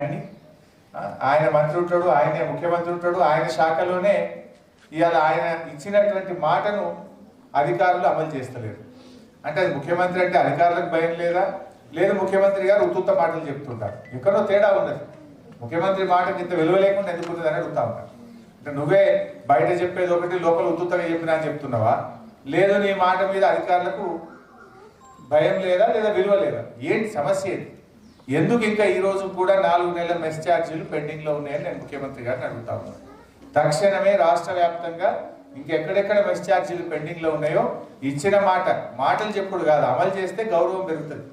అని ఆయన మంత్రి ఉంటాడు ఆయనే ముఖ్యమంత్రి ఉంటాడు ఆయన శాఖలోనే ఇవాళ ఆయన ఇచ్చినటువంటి మాటను అధికారులు అమలు చేస్తలేరు. అంటే అది ముఖ్యమంత్రి అంటే అధికారులకు భయం లేదా? లేదు ముఖ్యమంత్రి గారు ఉత్తుత్త మాటలు చెప్తుంటారు. ఎక్కడో తేడా ఉన్నది. ముఖ్యమంత్రి మాటకి ఇంత విలువ లేకుండా ఎందుకు ఉన్నది అని అడుగుతా ఉంటారు. అంటే నువ్వే బయట చెప్పేది ఒకటి లోపల ఉత్తుత్తగా చెప్పినా అని చెప్తున్నావా? లేదు నీ మాట మీద అధికారులకు భయం లేదా లేదా విలువ లేదా? ఏంటి సమస్య ఏంటి ఎందుకు ఇంకా ఈ రోజు కూడా నాలుగు నెలల మెస్ ఛార్జీలు పెండింగ్లో ఉన్నాయని నేను ముఖ్యమంత్రి గారిని అడుగుతా ఉన్నాను తక్షణమే రాష్ట్ర వ్యాప్తంగా ఇంకెక్కడెక్కడ మెస్ ఛార్జీలు పెండింగ్లో ఉన్నాయో ఇచ్చిన మాట మాటలు చెప్పుడు కాదు అమలు చేస్తే గౌరవం పెరుగుతుంది.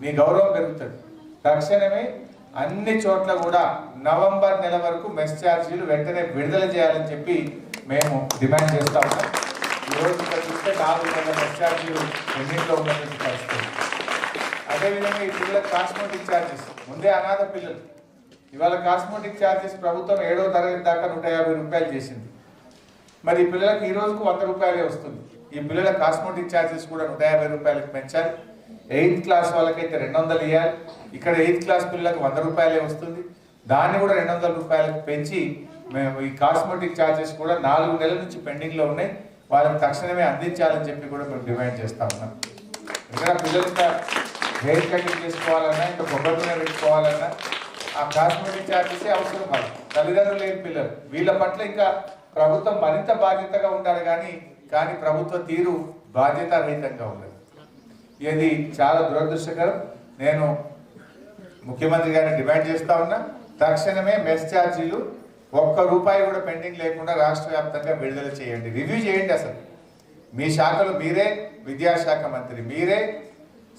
మీ గౌరవం పెరుగుతుంది. తక్షణమే అన్ని చోట్ల కూడా నవంబర్ నెల వరకు మెస్ ఛార్జీలు వెంటనే విడుదల చేయాలని చెప్పి మేము డిమాండ్ చేస్తా ఉన్నాం. ఈ రోజు ఇక్కడ చూస్తే నాలుగు నెలల మెస్ ఛార్జీలు పెండింగ్లో ఉన్నటువంటి పరిస్థితి. అదేవిధంగా ఈ పిల్లల కాస్మెటిక్ ఛార్జెస్ ముందే అనాథ పిల్లలు. ఇవాళ కాస్మెటిక్ ఛార్జెస్ ప్రభుత్వం ఏడో తరగతి దాకా నూట యాభై రూపాయలు చేసింది. మరి ఈ పిల్లలకు ఈ రోజుకు వంద రూపాయలే వస్తుంది. ఈ పిల్లల కాస్మెటిక్ ఛార్జెస్ కూడా నూట యాభై రూపాయలకు పెంచాలి. ఎయిత్ క్లాస్ వాళ్ళకైతే రెండు వందలు ఇవ్వాలి ఇక్కడ ఎయిత్ క్లాస్ పిల్లలకు వంద రూపాయలే వస్తుంది. దాన్ని కూడా రెండు వందల రూపాయలకు పెంచి మేము ఈ కాస్మెటిక్ ఛార్జెస్ కూడా నాలుగు నెలల నుంచి పెండింగ్లో ఉన్నాయి. వాళ్ళకి తక్షణమే అందించాలని చెప్పి కూడా మేము డిమాండ్ చేస్తా ఉన్నాం. ఇక్కడ పిల్లలు హెయిర్ కటింగ్ చేసుకోవాలన్నా ఇంకా కొబ్బరి పెట్టుకోవాలన్నా ఆ కాస్మెటిక్ ఛార్జెస్ అవసరం కాదు. తల్లిదండ్రులు లేని పిల్లలు. వీళ్ళ పట్ల ఇంకా ప్రభుత్వం మరింత బాధ్యతగా ఉండాలి కానీ కానీ ప్రభుత్వ తీరు బాధ్యతారహితంగా ఉన్నది. ఇది చాలా దురదృష్టకరం. నేను ముఖ్యమంత్రి గారిని డిమాండ్ చేస్తా ఉన్నా. తక్షణమే మెస్ ఛార్జీలు ఒక్క రూపాయి కూడా పెండింగ్ లేకుండా రాష్ట్ర వ్యాప్తంగా విడుదల చేయండి. రివ్యూ చేయండి అసలు. మీ శాఖలు మీరే విద్యాశాఖ మంత్రి మీరే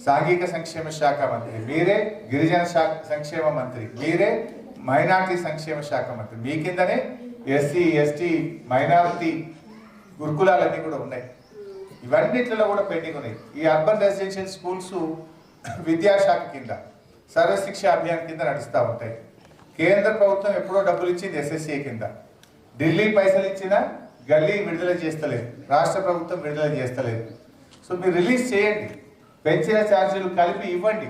సాంఘిక సంక్షేమ శాఖ మంత్రి మీరే గిరిజన శాఖ సంక్షేమ మంత్రి మీరే మైనార్టీ సంక్షేమ శాఖ మంత్రి. మీ కిందనే ఎస్సీ ఎస్టీ మైనారిటీ గురుకులాలన్నీ కూడా ఉన్నాయి. ఇవన్నిట్లలో కూడా పెండింగ్ ఉన్నాయి. ఈ అర్బన్ రెసిడెన్షియల్ స్కూల్స్ విద్యాశాఖ కింద సర్వశిక్ష అభియాన్ కింద నడుస్తూ ఉంటాయి. కేంద్ర ప్రభుత్వం ఎప్పుడో డబ్బులు ఇచ్చింది ఎస్ఎస్సీ కింద. ఢిల్లీ పైసలు ఇచ్చినా గల్లీ విడుదల చేస్తలేదు. రాష్ట్ర ప్రభుత్వం విడుదల చేస్తలేదు. సో మీరు రిలీజ్ చేయండి. పెంచిన ఛార్జీలు కలిపి ఇవ్వండి.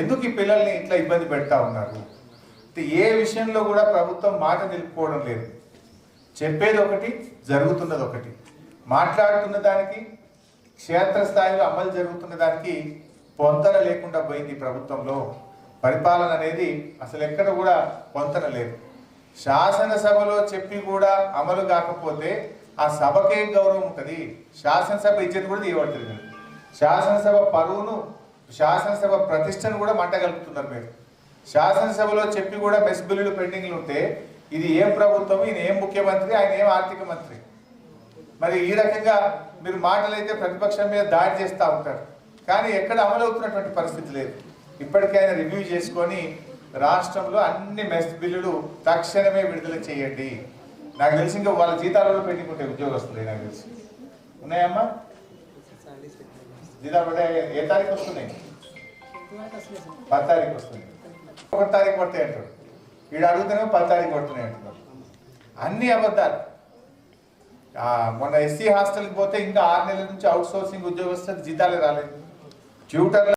ఎందుకు ఈ పిల్లల్ని ఇట్లా ఇబ్బంది పెడతా ఉన్నారు? ఏ విషయంలో కూడా ప్రభుత్వం మాట నిలుపుకోవడం లేదు. చెప్పేది ఒకటి జరుగుతున్నది ఒకటి. మాట్లాడుతున్న దానికి క్షేత్రస్థాయిలో అమలు జరుగుతున్న దానికి పొంతన లేకుండా పోయింది ప్రభుత్వంలో. పరిపాలన అనేది అసలు ఎక్కడ కూడా పొంతన లేదు. శాసనసభలో చెప్పి కూడా అమలు కాకపోతే ఆ సభకే గౌరవం ఉంటుంది? శాసనసభ ఇచ్చేది కూడా తీయబడుతుంది శాసనసభ పరువును శాసనసభ ప్రతిష్టను కూడా మంటగలుపుతున్నారు మీరు. శాసనసభలో చెప్పి కూడా మెస్ బిల్లులు పెండింగ్లు ఉంటే ఇది ఏం ప్రభుత్వం ఈయన ఏం ముఖ్యమంత్రి ఆయన ఏం ఆర్థిక మంత్రి? మరి ఈ రకంగా మీరు మాటలైతే ప్రతిపక్షం మీద దాడి చేస్తూ ఉంటారు. కానీ ఎక్కడ అమలు అవుతున్నటువంటి పరిస్థితి లేదు. ఇప్పటికైనా రివ్యూ చేసుకొని రాష్ట్రంలో అన్ని మెస్ బిల్లులు తక్షణమే విడుదల చేయండి. నాకు తెలిసి ఇంకా వాళ్ళ జీతాలలో పెట్టుకుంటే ఉద్యోగస్తులు నాకు తెలిసి ఉన్నాయమ్మా? జీతాలు ఏ తారీఖు వస్తున్నాయి? పది తారీఖు వస్తుంది ఒక తారీఖు పడతాయి అంటారు వీడు అడుగుతేనే పది తారీఖు పడుతున్నాయి అంటున్నారు. అన్ని అబద్ధాలు. మొన్న ఎస్సీ హాస్టల్కి పోతే ఇంకా ఆరు నెలల నుంచి అవుట్ సోర్సింగ్ ఉద్యోగస్తులకు జీతాలే రాలేదు. ట్యూటర్లు